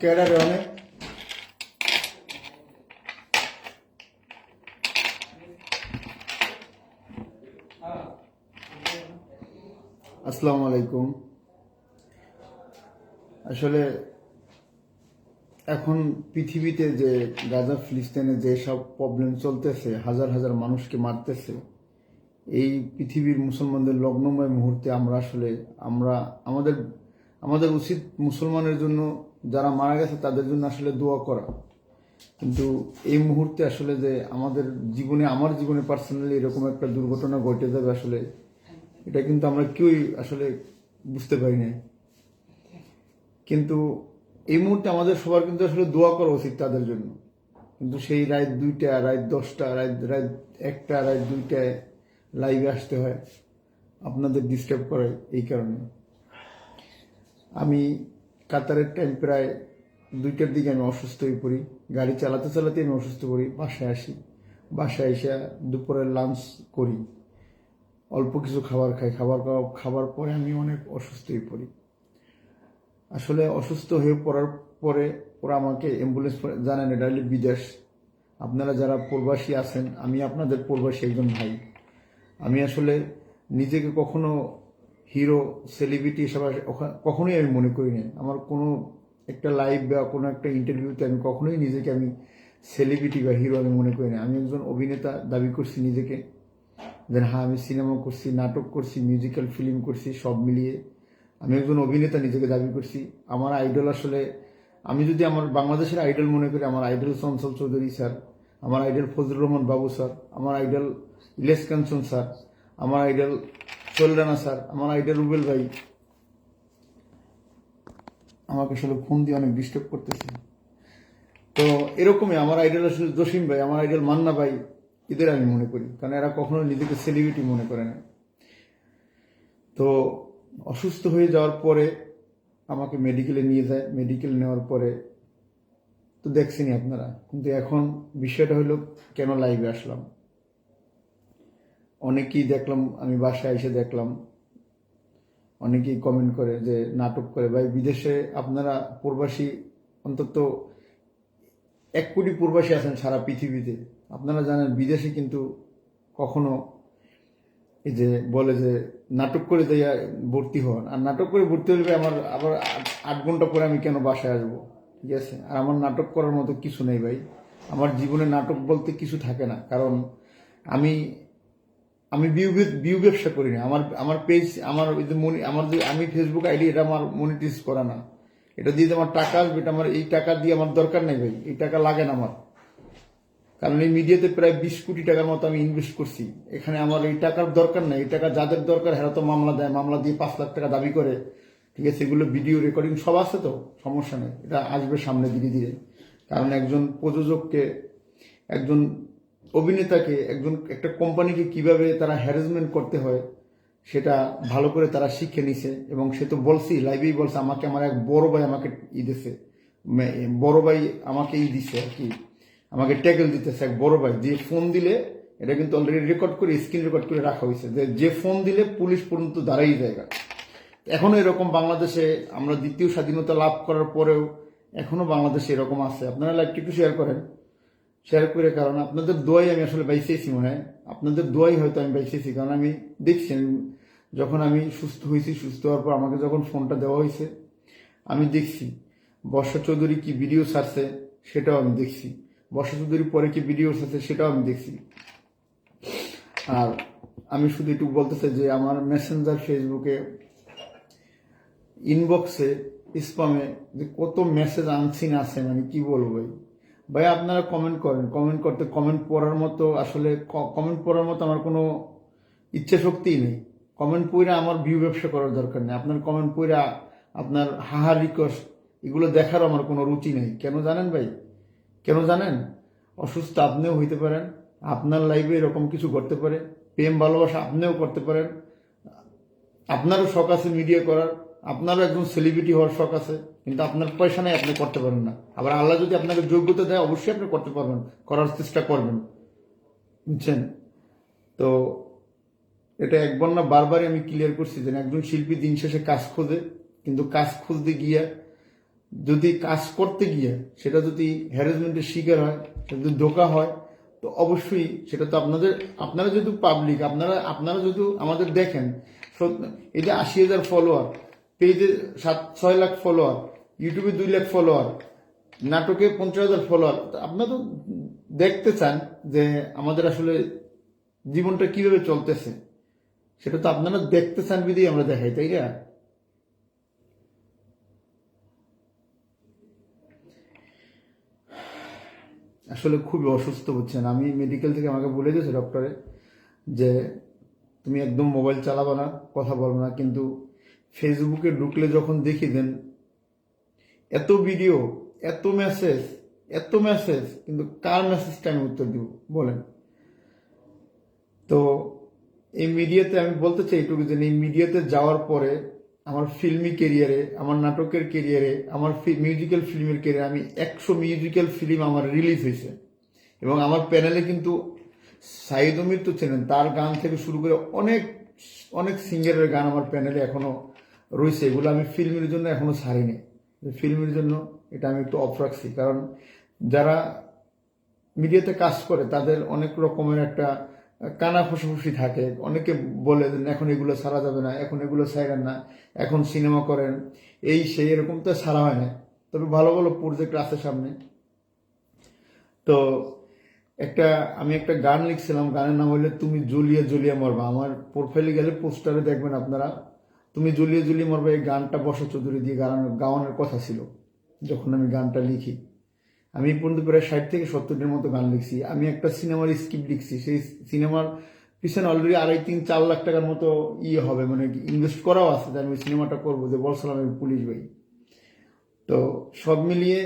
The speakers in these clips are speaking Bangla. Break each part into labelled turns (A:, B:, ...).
A: কেডা রে অনেক আসসালামু আলাইকুম আসলে এখন পৃথিবীতে যে গাজা, ফিলিস্তিনে যে প্রবলেম চলতেছে, হাজার হাজার মানুষকে মারতেছে, এই পৃথিবীর মুসলমানদের লগ্নময় মুহূর্তে আমরা আসলে, আমরা, আমাদের আমাদের উচিত মুসলমানের জন্য যারা মারা গেছে, তাদের জন্য আসলে দোয়া করা। কিন্তু এই মুহূর্তে আসলে যে আমাদের জীবনে, আমার জীবনে পার্সোনালি এরকম একটা দুর্ঘটনা ঘটে যাবে আসলে, এটা কিন্তু আমরা কেউই আসলে বুঝতে পারি না কিন্তু এই মুহূর্তে আমাদের সবার কিন্তু আসলে দোয়া করা উচিত তাদের জন্য। কিন্তু সেই রাত দুইটা, রাত দশটা, রাত রাত একটা, রাত দুইটায় লাইভে আসতে হয়। আপনাদের ডিস্টার্ব করে এই কারণে। আমি কাতারের টাইম প্রায় দুইটার দিকে আমি অসুস্থ হয়ে পড়ি, গাড়ি চালাতে চালাতে আমি অসুস্থ পড়ি, বাসায় আসি। বাসায় এসে দুপুরের লাঞ্চ করি। অল্প কিছু খাবার খাই। খাবার খাবার পরে আমি অনেক অসুস্থ হয়ে পড়ি। আসলে অসুস্থ হয়ে পড়ার পরে ওরা আমাকে অ্যাম্বুলেন্স জানেন এটা হলো বিদেশ। আপনারা যারা প্রবাসী আছেন, আমি আপনাদের প্রবাসী একজন ভাই। আমি আসলে নিজেকে কখনো হিরো সেলিব্রিটি হিসাবে ওখা- কখনোই আমি মনে করি না। আমার কোনো একটা লাইভ বা কোনো একটা ইন্টারভিউতে আমি কখনোই নিজেকে আমি সেলিব্রিটি বা হিরো আমি মনে করি না। আমি একজন অভিনেতা, দাবি করছি নিজেকে। দেন হ্যাঁ আমি সিনেমা করছি, নাটক করছি মিউজিক্যাল ফিল্ম করছি, সব মিলিয়ে। আমি একজন অভিনেতা, নিজেকে দাবি করছি। আমার আইডল আসলে, আমি যদি আমার বাংলাদেশের আইডল মনে করি, আমার আইডল চঞ্চল চৌধুরী স্যার, আমার আইডল ফজলুর রহমান বাবু স্যার, আমার আইডল ইলেশ কাঞ্চন স্যার, আমার আইডল চলরানা স্যার। আমার আইডল রুবেল ভাই। আমাকে আসলে ফোন দিয়ে অনেক ডিস্টার্ব করতেছে। তো এরকমই আমার আইডল আসলে জসিম ভাই, আমার আইডল মান্না ভাই, এদের আমি মনে করি। কারণ এরা কখনো নিজেকে সেলিব্রিটি মনে করে না। তো অসুস্থ হয়ে যাওয়ার পরে আমাকে মেডিকেলে নিয়ে যায়। মেডিকেল নেওয়ার পরে তো দেখছেনই আপনারা। কিন্তু এখন বিষয়টা হলো কেন লাইভে আসলাম? অনেকেই দেখলাম, আমি বাসায় এসে দেখলাম, অনেকেই কমেন্ট করে যে, নাটক করে, ভাই বিদেশে আপনারা প্রবাসী, অন্তত এক কোটি প্রবাসী আছেন সারা পৃথিবীতে। আপনারা জানেন বিদেশে কিন্তু কখনো এই যে বলে যে, নাটক করে দেয়া ভর্তি হন। আর নাটক করে ভর্তি হলে আমার আবার আট- ঘণ্টা পরে আমি কেন বাসায় আসব? ঠিক আছে? আর আমার নাটক করার মতো কিছু নেই ভাই। আমার জীবনে নাটক বলতে কিছু থাকে না। কারণ আমি আমি বিউ ব্যবসা করি না আমার আমার পেজ আমার ওই যে মনি, আমার যে, আমি ফেসবুক আইডি এটা আমার মনিটাইজ করা না। এটা দিয়ে আমার টাকা আসবে, এটা আমার, এই টাকা দিয়ে আমার দরকার নেই ভাই। এই টাকা লাগে না আমার। কারণ এই মিডিয়াতে প্রায় বিশ কোটি টাকার মতো আমি ইনভেস্ট করছি। এখানে আমার এই টাকার দরকার নেই। এই টাকা যাদের দরকার হেরা তো মামলা দেয়। মামলা দিয়ে পাঁচ লাখ টাকা দাবি করে। ঠিক আছে, এগুলো ভিডিও রেকর্ডিং সব আছে তো? সমস্যা নেই। এটা আসবে সামনে ধীরে ধীরে। কারণ একজন প্রযোজককে, একজন অভিনেতাকে একজন, একটা কোম্পানিকে কীভাবে তারা হ্যারাসমেন্ট করতে হয়, সেটা ভালো করে তারা শিখে নিছে, এবং সে তো বলছি লাইভেই বলছে, আমাকে আমার এক বড় ভাই আমাকে ই দিছে বড় ভাই আমাকে ই দিছে আর কি, আমাকে ট্যাগেল দিতেছে এক বড় ভাই, যে ফোন দিলে, এটা কিন্তু অলরেডি রেকর্ড করে স্ক্রিন রেকর্ড করে রাখা হয়েছে, যে যে ফোন দিলে পুলিশ পর্যন্ত দাঁড়াই জায়গা এখনও এরকম বাংলাদেশে আমরা দ্বিতীয় স্বাধীনতা লাভ করার পরেও এখনও বাংলাদেশে এরকম আছে। আপনারা লাইভটি একটু শেয়ার করেন। শেয়ার করে, কারণ আপনাদের দোয়াই আমি আসলে বাইসেছি মনে হয়। আপনাদের দোয়াই হয়তো আমি বাইসেছি কারণ আমি দেখছি যখন আমি সুস্থ হয়েছি, সুস্থ হওয়ার পর আমাকে যখন ফোনটা দেওয়া হয়েছে, আমি দেখছি, বর্ষা চৌধুরী কি ভিডিও ছাড়ছে সেটাও আমি দেখছি, বর্ষা চৌধুরীর পরে কি ভিডিও ছাড়ছে সেটাও আমি দেখছি। আর আমি শুধু একটু বলতে চাই যে আমার মেসেঞ্জার ফেসবুকে ইনবক্সে স্পামে যে কত মেসেজ আনসিন আছে মানে কি বলব ভাই, আপনারা কমেন্ট করেন। কমেন্ট করতে কমেন্ট পড়ার মতো আসলে কমেন্ট পড়ার মতো আমার কোনো ইচ্ছা শক্তিই নেই। কমেন্ট পড়ে আমার ভিউ ব্যবসা করার দরকার নেই। আপনার কমেন্ট পড়ে আপনার হাহা রিকোয়েস্ট এগুলো দেখার আমার কোনো রুচি নেই। কেন জানেন ভাই? কেন জানেন? অসুস্থ আপনিও হইতে পারেন, আপনার লাইফে এরকম কিছু করতে পারে, প্রেম ভালোবাসা আপনিও করতে পারেন, আপনারও শখ আছে মিডিয়া করার। আপনারও একজন সেলিব্রিটি হওয়ার শখ আছে, কিন্তু আপনার পয়সা নেই, আপনি করতে পারেন না। আবার আল্লাহ যদি আপনাকে যোগ্যতা দেয়, অবশ্যই আপনি করতে পারবেন, করার চেষ্টা করবেন। বুঝছেন? তো এটা একবার না বারবারই আমি ক্লিয়ার করছি যে একজন শিল্পী দিন শেষে কাজ খোঁজে, কিন্তু কাজ খুঁজতে গিয়ে, যদি কাজ করতে গিয়ে সেটা যদি হ্যারাসমেন্টের শিকার হয় যদি ধোকা হয়, তো অবশ্যই সেটা তো আপনাদের, আপনারা যেহেতু পাবলিক আপনারা আপনারা যেহেতু আমাদের দেখেন এই যে আশি হাজার ফলোয়ার পেজে সাত, ছয় লাখ ফলোয়ার ইউটিউবে দুই লাখ ফলোয়ার নাটকে পঞ্চাশ হাজার ফলোয়ার আপনারা তো দেখতে চান যে আমাদের আসলে জীবনটা কীভাবে চলতেছে। সেটা তো আপনারা দেখতে চান বিধেই আমরা দেখাই, তাই না? আসলে খুবই অসুস্থ হচ্ছেন। আমি মেডিকেল থেকে আমাকে বলে দিয়েছে ডক্টরে যে, তুমি একদম মোবাইল চালাবো না, কথা বলব না। কিন্তু ফেসবুকে ঢুকলে যখন দেখি দেন এত ভিডিও এত মেসেজ এত মেসেজ কিন্তু কার মেসেজটা আমি উত্তর দিব? বলেন। তো এই মিডিয়াতে আমি বলতে চাই এটুকু, যে এই মিডিয়াতে যাওয়ার পরে আমার ফিল্মি কেরিয়ারে আমার নাটকের কেরিয়ারে আমার মিউজিক্যাল ফিল্মের কেরিয়ারে আমি একশো মিউজিক্যাল ফিল্ম আমার রিলিজ হয়েছে। এবং আমার প্যানেলে কিন্তু সাইদ অমির তো চেনেন, তার গান থেকে শুরু করে অনেক অনেক সিঙ্গারের গান আমার প্যানেলে এখনও রয়েছে, এগুলো আমি ফিল্মের জন্য এখনও ছাড়িনি। ফিল্মের জন্য এটা আমি একটু অফ রাখছি, কারণ যারা মিডিয়াতে কাজ করে, তাদের অনেক রকমের একটা কানা ফুসফুসি থাকে। অনেকে বলে এখন এগুলো সারা যাবে না, এখন এগুলো সাইরেন না, এখন সিনেমা করেন। এই সেই এরকম তো সারা হয় না। তবে ভালো ভালো প্রজেক্ট আছে সামনে। তো একটা, আমি একটা গান লিখছিলাম, গানের নাম হলো তুমি জ্বলিয়ে জ্বলিয়ে মরবা। আমার প্রোফাইলে গেলে পোস্টারে দেখবেন আপনারা। তুমি জ্বলিয়ে জ্বলিয়ে মরবে, এই গানটা বসে চৌধুরী দিয়ে গান গাওয়ানোর কথা ছিল, যখন আমি গানটা লিখি। আমি পর্যন্ত প্রায় ষাট থেকে সত্তরটির মতো গান লিখছি। আমি একটা সিনেমার স্ক্রিপ্ট লিখছি। সেই সিনেমার পিছনে অলরেডি আড়াই তিন চার লাখ টাকার মতো ইয়ে হবে মানে ইনভেস্ট করাও আছে যে আমি সিনেমাটা করব যে বলছিলাম আমি পুলিশ ভাই। তো সব মিলিয়ে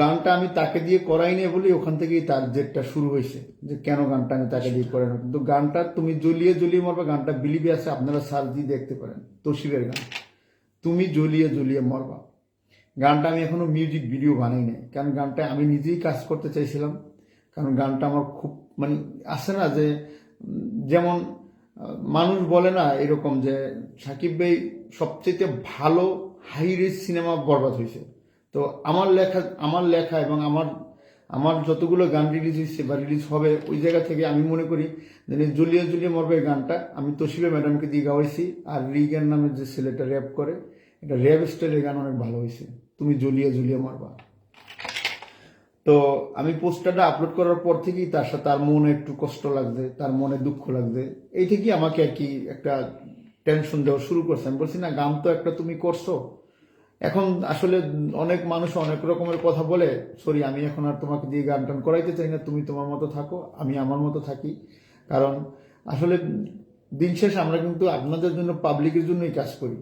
A: গানটা আমি তাকে দিয়ে করাই নি বলে ওখান থেকেই তার জেটটা শুরু হয়েছে, যে কেন গানটা আমি তাকে দিয়ে করাই না কিন্তু গানটা তুমি জ্বলিয়ে জ্বলিয়ে মরবা, গানটা বিলিবি আছে, আপনারা সার্চ দিয়ে দেখতে পারেন তসিবের গান। তুমি জ্বলিয়ে জ্বলিয়ে মরবা। গানটা আমি এখনও মিউজিক ভিডিও বানাই নাই, কারণ গানটা আমি নিজেই কাজ করতে চাইছিলাম, কারণ গানটা আমার খুব মানে আছে না যে, যেমন মানুষ বলে না এরকম যে, সাকিব ভাই সবচেয়ে ভালো হাই রেস সিনেমা বরবাদ হয়েছে। তো আমার লেখা আমার লেখা এবং আমার আমার যতগুলো গান রিলিজ হয়েছে বা রিলিজ হবে, ওই জায়গা থেকে আমি মনে করি যে এই জুলিয়া জুলিয়া মরবে এই গানটা আমি তোশিবে ম্যাডামকে দিয়ে গাওয়াইছি। আর রিগান নামের যে ছেলেটা র্যাপ করে এটা র্যাপ স্টাইলের গান অনেক ভালো হয়েছে। তুমি জ্বলিয়ে জ্বলিয়ে মারবা। তো আমি পোস্টারটা আপলোড করার পর থেকেই তার সাথে তার মনে একটু কষ্ট লাগছে, তার মনে দুঃখ লাগছে। এই থেকেই আমাকে আর কি একটা টেনশন দেওয়া শুরু করছে। আমি বলছি, না, গান তো একটা তুমি করছ এখন আসলে অনেক মানুষ অনেক রকমের কথা বলে সরি আমি এখন আর তোমাকে দিয়ে গান টান করাইতে চাই না তুমি তোমার মতো থাকো আমি আমার মতো থাকি। কারণ আসলে দিন শেষ আমরা কিন্তু আপনাদের জন্য পাবলিকের জন্যই কাজ করি।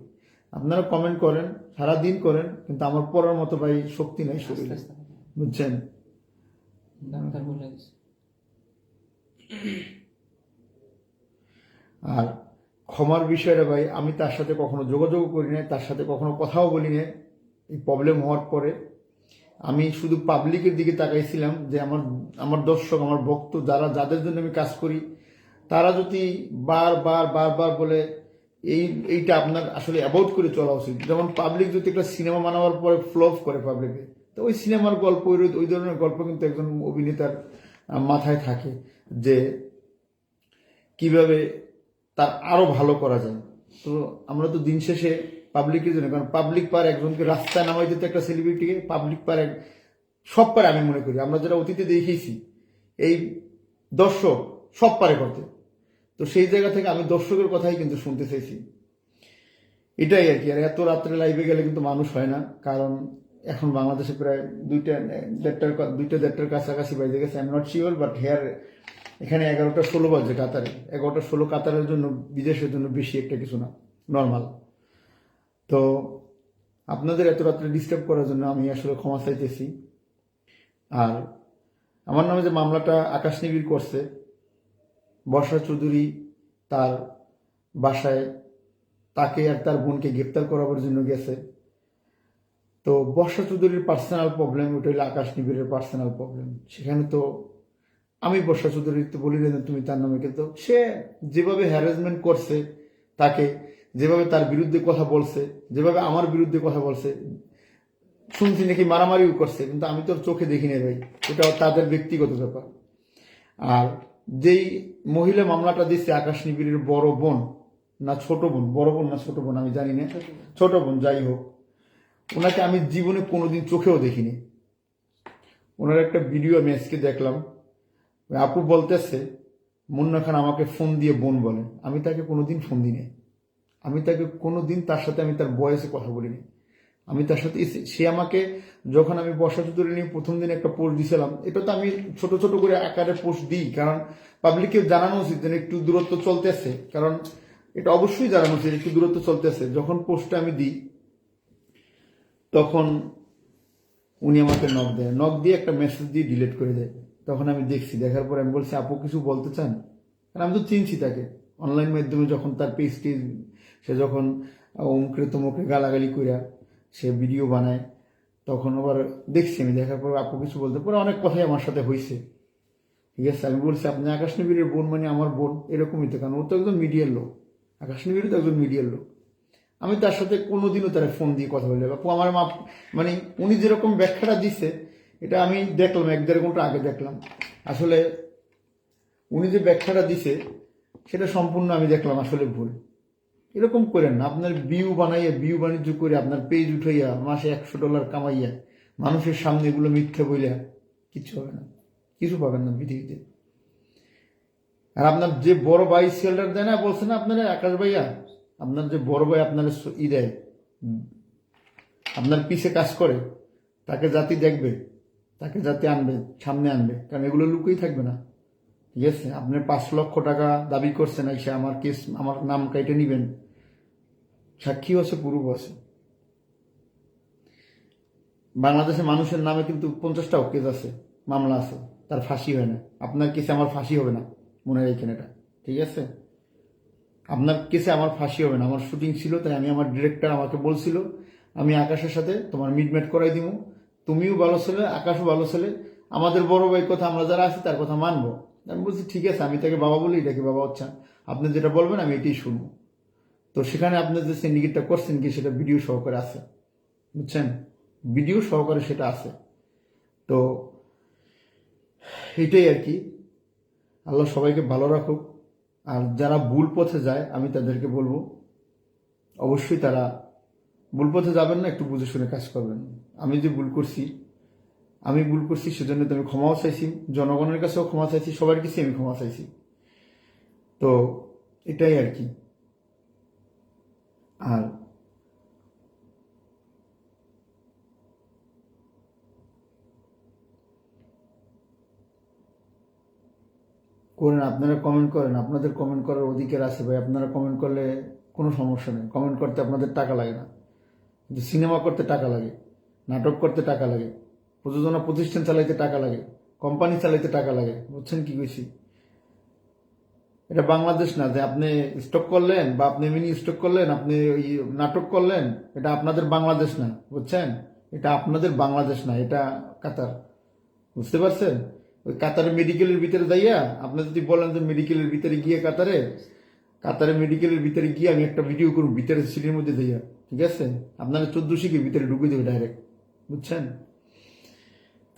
A: আপনারা কমেন্ট করেন সারা দিন করেন কিন্তু আমার পড়ার মতো ভাই শক্তি নাই শরীরে। বুঝছেন? আর ক্ষমার বিষয়টা ভাই, আমি তার সাথে কখনো যোগাযোগ করি নাই, তার সাথে কখনো কথাও বলি নাই। এই প্রবলেম হওয়ার পরে আমি শুধু পাবলিকের দিকে তাকাইছিলাম যে আমার আমার দর্শক, আমার ভক্ত যারা, যাদের জন্য আমি কাজ করি, তারা যদি বারবার বারবার বলে এই, এইটা আপনার আসলে অ্যাভয়েড করে চলা উচিত। যেমন পাবলিক যদি একটা সিনেমা বানাবার পরে ফ্লপ করে পাবলিকে তো ওই সিনেমার গল্প, ওই ওই ধরনের গল্প কিন্তু একজন অভিনেতার মাথায় থাকে যে কীভাবে তার আরও ভালো করা যায়। তো আমরা তো দিন শেষে পাবলিকের জন্য কারণ পাবলিক পার একজনকে রাস্তায় নামাই দিতে একটা সেলিব্রিটিকে পাবলিক পার এক সব পারে আমি মনে করি। আমরা যারা অতীতে দেখেছি, এই দর্শক সব পারে করতে তো সেই জায়গা থেকে আমি দর্শকের কথাই কিন্তু শুনতে চাইছি। এটাই আর কি। আর এত রাত্রে লাইভে গেলে কিন্তু মানুষ হয় না, কারণ এখন বাংলাদেশে প্রায় দুইটা, দেড়টার দুইটা, দেড়টার কাছাকাছি বাজে গেছে। I am not sure but here এখানে এগারোটা ষোলো বাজে কাতারে। এগারোটা ষোলো কাতারের জন্য, বিদেশের জন্য বেশি একটা কিছু না নর্মাল তো আপনাদের এত রাত্রে ডিস্টার্ব করার জন্য আমি আসলে ক্ষমা চাইতেছি। আর আমার নামে যে মামলাটা আকাশ নিবিড় করছে, বর্ষা চৌধুরী তার বাসায় তাকে আর তার বোনকে গ্রেপ্তার করাবার জন্য গেছে। তো বর্ষা চৌধুরীর পার্সোনাল প্রবলেম ওটা হলো আকাশ নিবিড়ের পার্সোনাল প্রবলেম সেখানে তো আমি বর্ষা চৌধুরী তো বলি না তুমি তার নামে কিন্তু সে যেভাবে হ্যারাসমেন্ট করছে তাকে যেভাবে তার বিরুদ্ধে কথা বলছে যেভাবে আমার বিরুদ্ধে কথা বলছে শুনছি নাকি মারামারিও করছে কিন্তু আমি তোর চোখে দেখি নাই ভাই। এটা তাদের ব্যক্তিগত ব্যাপার। আর যেই মহিলা মামলাটা দিচ্ছে আকাশ নিবিড়ের বড় বোন না ছোট বোন বড় বোন না ছোট বোন আমি জানি না। ছোট বোন। যাই হোক। ওনাকে আমি জীবনে কোনোদিন চোখেও দেখিনি। ওনার একটা ভিডিও আমি আজকে দেখলাম। আপু বলতেছে, মুন্না খান আমাকে ফোন দিয়ে বোন বলে। আমি তাকে কোনোদিন ফোন দিই। আমি তাকে কোনোদিন তার সাথে আমি তার বয়সে কথা বলিনি। আমি তার সাথে সে আমাকে যখন আমি বর্ষা চতুর্থী নিয়ে প্রথম দিন একটা পোস্ট দিয়েছিলাম এটা তো আমি ছোট ছোট করে আকারে পোস্ট দিই, কারণ পাবলিককে জানানো উচিত যেন একটু দূরত্ব চলতেছে। কারণ এটা অবশ্যই জানানো উচিত, একটু দূরত্ব চলতেছে। যখন পোস্টটা আমি দিই, তখন উনি আমাকে নক দেয়। নক দিয়ে একটা মেসেজ দিয়ে ডিলিট করে দেয়। তখন আমি দেখছি, দেখার পর আমি বলছি, আপু, কিছু বলতে চান? কারণ আমি তো চিনছি তাকে। অনলাইন মাধ্যমে যখন তার পেজ টেজ সে যখন অমুকে তমুকে গালাগালি কইরা সে ভিডিও বানায়, তখন আবার দেখছি আমি। দেখার পর আপু কিছু বলতে, পরে অনেক কথাই আমার সাথে হয়েছে ঠিক আছে? আমি বলছি, আপনি আকাশ নিবিড়ের বোন মানে আমার বোন? এরকমই তো, কারণ ও তো একজন মিডিয়ার লোক। আকাশ নিবিড় তো একজন মিডিয়ার লোক। আমি তার সাথে কোনোদিনও তার ফোন দিয়ে কথা বলি আপু আমার মা মানে উনি যেরকম ব্যাখ্যাটা দিচ্ছে এটা আমি দেখলাম, এক দেড় ঘণ্টা আগে দেখলাম। আসলে উনি যে ব্যাখ্যাটা দিছে, সেটা সম্পূর্ণ আমি দেখলাম, আসলে ভুল। এরকম করেন না, আপনার বিউ বানাইয়া বিউ বাণিজ্য করে আপনার পেজ উঠাইয়া, মাসে একশো ডলার কামাইয়া, মানুষের সামনে এগুলো মিথ্যে বইলা কিচ্ছু হবে না। কিছু পাবেন না পৃথিবীতে। আর আপনার যে বড় ভাই সেলটার দেয় না, বলছে না আপনারা, আকাশ ভাইয়া, আপনার যে বড় ভাই আপনার ই দেয় আপনার পিছে কাজ করে, তাকে জাতি দেখবে। তাকে যাতে আনবে, সামনে আনবে। কারণ এগুলো লুকেই থাকবে না। ঠিক আছে? আপনি পাঁচ লক্ষ টাকা দাবি করছেন এসে আমার কেস, আমার নাম কেটে নিবেন। সাক্ষীও আছে পুরুষ আছে। বাংলাদেশে মানুষের নামে কিন্তু পঞ্চাশটাও কেস আছে, মামলা আছে, তার ফাঁসি হয় না। আপনার কেসে আমার ফাঁসি হবে না, মনে রাখেন এটা। ঠিক আছে? আপনার কেসে আমার ফাঁসি হবে না। আমার শুটিং ছিল, তাই আমি আমার ডিরেক্টর আমাকে বলছিল, আমি আকাশের সাথে তোমার মিটমেট করাই দিব তুমিও ভালো ছেলে, আকাশও ভালো ছেলে। আমাদের বড় ভাই কথা আমরা যারা আছি, তার কথা মানবো। আমি বলছি, ঠিক আছে, আমি তাকে বাবা বলি এটাকে বাবা হচ্ছে আপনি যেটা বলবেন, আমি এটাই শুনব। তো সেখানে আপনি যে সিন্ডিকেটটা করছেন কি, সেটা ভিডিও সহকারে আছে। বুঝছেন? ভিডিও সহকারে সেটা আছে। তো এটাই আর কি। আল্লাহ সবাইকে ভালো রাখুক। আর যারা ভুল পথে যায়, আমি তাদেরকে বলব, অবশ্যই তারা ভুল পথে যাবেন না, একটু বুঝে শুনে কাজ করবেন। আমি যে ভুল করছি, আমি ভুল করছি সেজন্য তো আমি ক্ষমাও চাইছি, জনগণের কাছেও ক্ষমা চাইছি, সবার কাছে আমি ক্ষমা চাইছি। তো এটাই আর কি। আর করেন, আপনারা কমেন্ট করেন, আপনাদের কমেন্ট করার অধিকার আছে ভাই, আপনারা কমেন্ট করলে কোনো সমস্যা নেই। কমেন্ট করতে আপনাদের টাকা লাগে না। কিন্তু সিনেমা করতে টাকা লাগে। নাটক করতে টাকা লাগে, প্রযোজনা প্রতিষ্ঠান চালাইতে টাকা লাগে কোম্পানি চালাইতে টাকা লাগে, বুঝছেন কি কইছি? এটা বাংলাদেশ না, যে আপনি স্টক করলেন বা আপনি মিনি স্টক করলেন, আপনি ওই নাটক করলেন, এটা আপনাদের বাংলাদেশ না, বুঝছেন? এটা আপনাদের বাংলাদেশ না, এটা কাতার, বুঝতে পারছেন? ওই কাতারে মেডিকেলের ভিতরে যাইয়া, আপনি যদি বলেন যে মেডিকেলের ভিতরে গিয়ে কাতারে কাতারে মেডিকেলের ভিতরে গিয়ে আমি একটা ভিডিও করব ভিতরে সিটির মধ্যে যাইয়া, ঠিক আছে? আপনারা চোদ্দ শিখে ভিতরে ঢুকে দেবে ডাইরেক্ট বুঝছেন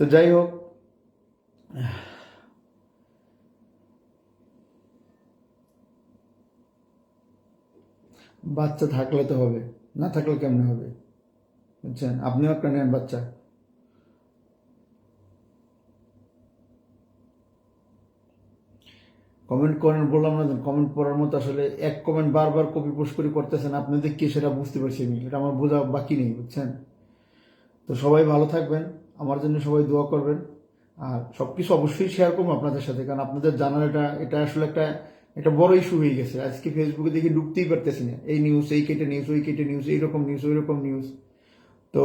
A: তো যাই হোক বাচ্চা থাকলে তো হবে, না থাকলে কেমনে হবে? বুঝছেন আপনিও একটা নেন বাচ্চা। কমেন্ট করেন, বললাম না কমেন্ট পড়ার মতো আসলে এক কমেন্ট বারবার কপি পোস্ট করে করতেছেন আপনাদের কি সেটা বুঝতে পারছি আমি, এটা আমার বোঝা বাকি নেই, বুঝছেন? তো সবাই ভালো থাকবেন, আমার জন্য সবাই দোয়া করবেন, আর সব কিছু অবশ্যই শেয়ার করব আপনাদের সাথে, কারণ আপনাদের জানার এটা এটা আসলে একটা একটা বড় ইস্যু হয়ে গেছে। আজকে ফেসবুকে দেখে ঢুকতেই পারতেছি না, এই নিউজ এই কেটে নিউজ ওই কেটে নিউজ এইরকম নিউজ ওই রকম নিউজ তো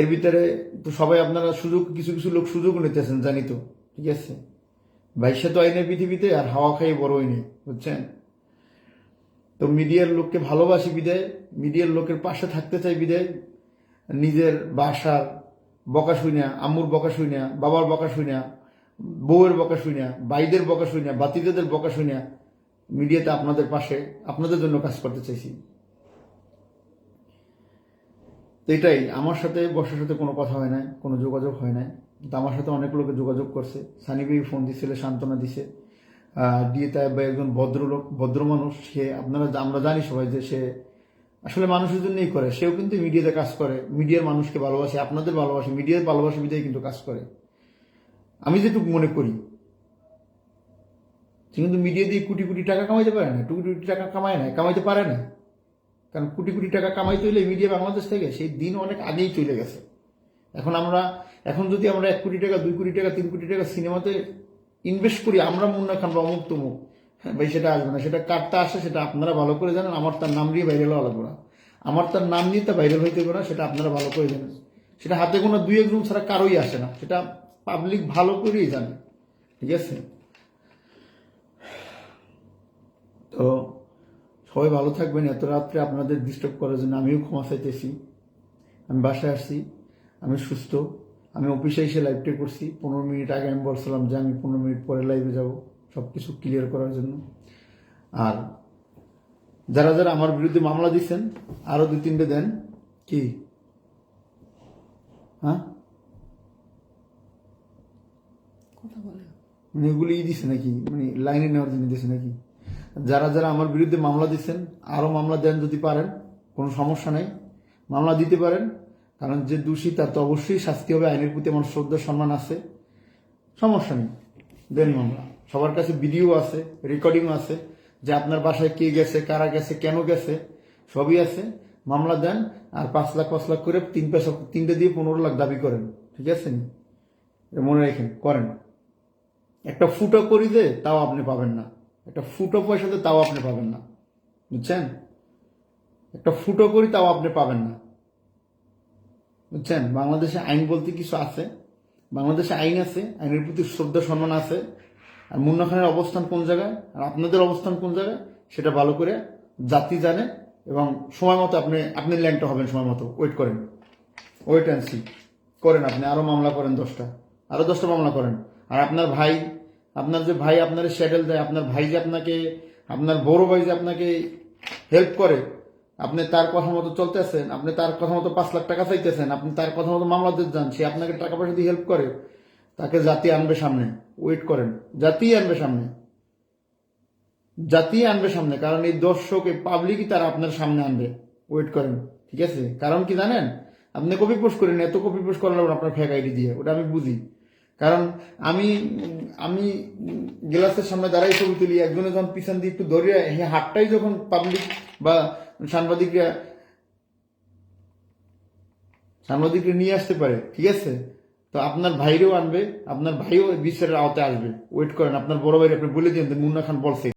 A: এর ভিতরে, তো সবাই আপনারা সুযোগ, কিছু কিছু লোক সুযোগ নিতেছেন, জানি তো, ঠিক আছে? বাইশে তো আইনের পৃথিবীতে, আর হাওয়া খাই বড় নেই, বুঝছেন? তো মিডিয়ার লোককে ভালোবাসি বিদায়, মিডিয়ার লোকের পাশে থাকতে চাই বিদায় নিজের বাসার বকা শুই না আম্মুর বকা শুই না বাবার বকা শুই না বউয়ের বকা শুই না ভাইদের বকা শুই না বাতিজাদের বকা শুই না মিডিয়াতে আপনাদের পাশে আপনাদের জন্য কাজ করতে চাইছি। তো এটাই, আমার সাথে বর্ষার সাথে কোনো কথা হয় না কোনো যোগাযোগ হয় না কিন্তু আমার সাথে অনেক লোকে যোগাযোগ করছে। সানি ভাই ফোন দিছিল সান্ত্বনা দিছে। দিয়ে তাই একজন ভদ্রলোক, ভদ্র মানুষ, সে আপনারা, আমরা জানি সবাই যে সে আসলে মানুষের জন্যই করে। সেও কিন্তু মিডিয়াতে কাজ করে। মিডিয়ার মানুষকে ভালোবাসে, আপনাদের ভালোবাসে মিডিয়ার ভালোবাসে মিডিয়ায় কিন্তু কাজ করে। আমি যেটুকু মনে করি, সে কিন্তু মিডিয়া দিয়ে কোটি কোটি টাকা কামাইতে পারে না। কোটি কোটি টাকা কামায় না, কামাইতে পারে না। কারণ কোটি কোটি টাকা কামাইতে হলে মিডিয়া বাংলাদেশ থেকে সেই দিন অনেক আগেই চলে গেছে। এখন আমরা, এখন যদি আমরা এক কোটি টাকা, দুই কোটি টাকা, তিন কোটি টাকা সিনেমাতে ইনভেস্ট করি, আমরা মুন্না খান বা অমুক তমুক হ্যাঁ ভাই, সেটা আসবে না। সেটা কারটা আসে সেটা আপনারা ভালো করে জানেন। আমার তার নাম নিয়ে ভাইরাল লাগবে না। আমার তার নাম নিয়ে তা ভাইরাল হইতে পারে সেটা আপনারা ভালো করে জানেন। সেটা হাতে কোনো দুই একজন ছাড়া কারোই আসে না। সেটা পাবলিক ভালো করেই জানে। ঠিক আছে? তো সবাই ভালো থাকবেন। এত রাত্রে আপনাদের ডিস্টার্ব করার জন্য আমিও ক্ষমা চাইতেছি। আমি বাসায় আসছি, আমি সুস্থ। আমি অফিসে এসে লাইভটা করছি। পনেরো মিনিট আগে আমি বলছিলাম যে আমি পনেরো মিনিট পরে লাইভে যাব। সব কিছু ক্লিয়ার করার জন্য। আর যারা যারা আমার বিরুদ্ধে মামলা দিচ্ছেন আরও দুই তিনটে দেন। কি? হ্যাঁ? মানে এগুলি ই দিছে নাকি? মানে লাইনে নেওয়ার জন্য দিছে নাকি? যারা যারা আমার বিরুদ্ধে মামলা দিচ্ছেন আরও মামলা দেন যদি পারেন কোনো সমস্যা নেই। মামলা দিতে পারেন কারণ যে দোষী তার তো অবশ্যই শাস্তি হবে আইনের প্রতি আমার শ্রদ্ধা সম্মান আছে। সমস্যা নেই দেন মামলা। সবার কাছে ভিডিও আছে রেকর্ডিং আছে, যে আপনার বাসায় কে গেছে, কারা গেছে, কেন গেছে, সবই আছে। মামলা দেন আর পাঁচ লাখ পাঁচ লাখ করে তিন পয়সা, তিনটে দিয়ে পনেরো লাখ দাবি করেন, ঠিক আছে? মনে রাখেন, করেন। একটা ফুটো করি দে তাও আপনি পাবেন না। একটা ফুটো পয়সাতে তাও আপনি পাবেন না। বুঝছেন? একটা ফুটো করি, তাও আপনি পাবেন না। বুঝছেন? বাংলাদেশে আইন বলতে কিছু আছে। বাংলাদেশে আইন আছে, আইনের প্রতি শ্রদ্ধা, সম্মান আছে। আর মুন্না খানের অবস্থান কোন জায়গায়? আর আপনাদের অবস্থান কোন জায়গায়? সেটা ভালো করে জাতি জানে এবং সময় মতো আপনি আপনি ল্যান্ডটা হবেন সময় মতো। ওয়েট করেন। ওয়েট অ্যান্ড সি করেন আপনি। আরও মামলা করেন দশটা। আরও দশটা মামলা করেন। আর আপনার ভাই, আপনার যে ভাই আপনার শ্যাডেল দেয়, আপনার ভাই যে আপনাকে, আপনার বড় ভাই যে আপনাকে হেল্প করে, আপনি তার কথা মতো চলতেছেন, আপনি তার কথা মতো পাঁচ লাখ টাকা চাইতেছেন, আপনি তার কথা মতো মামলা দিতে যান, সে আপনাকে টাকা পয়সা দিয়ে হেল্প করে তাকে জাতি আনবে সামনে। ওয়েট করেন। জাতি আনবে সামনে। জাতি আনবে সামনে, কারণ এই দর্শক, এই পাবলিকই তারা আপনার সামনে আনবে। ওয়েট করেন। ঠিক আছে? কারণ কি জানেন? আপনি কপি পোস্ট করেন, এত কপি পোস্ট করালেন আপনার ফেক আইডি দিয়ে, ওটা আমি বুঝি। কারণ আমি আমি গ্লাসের সামনে দাঁড়াই ছবি তুলি একজনে যখন পিছন দিয়ে একটু ধরে হে হাতটাই যখন পাবলিক বা সাংবাদিকরা সাংবাদিকরা নিয়ে আসতে পারে, ঠিক আছে? তো আপনার ভাইরেও আনবে, আপনার ভাইও বিচারের আওতায় আসবে। ওয়েট করেন, আপনার বড় ভাই আপনি বলে দিন মুন্না খান বলছে।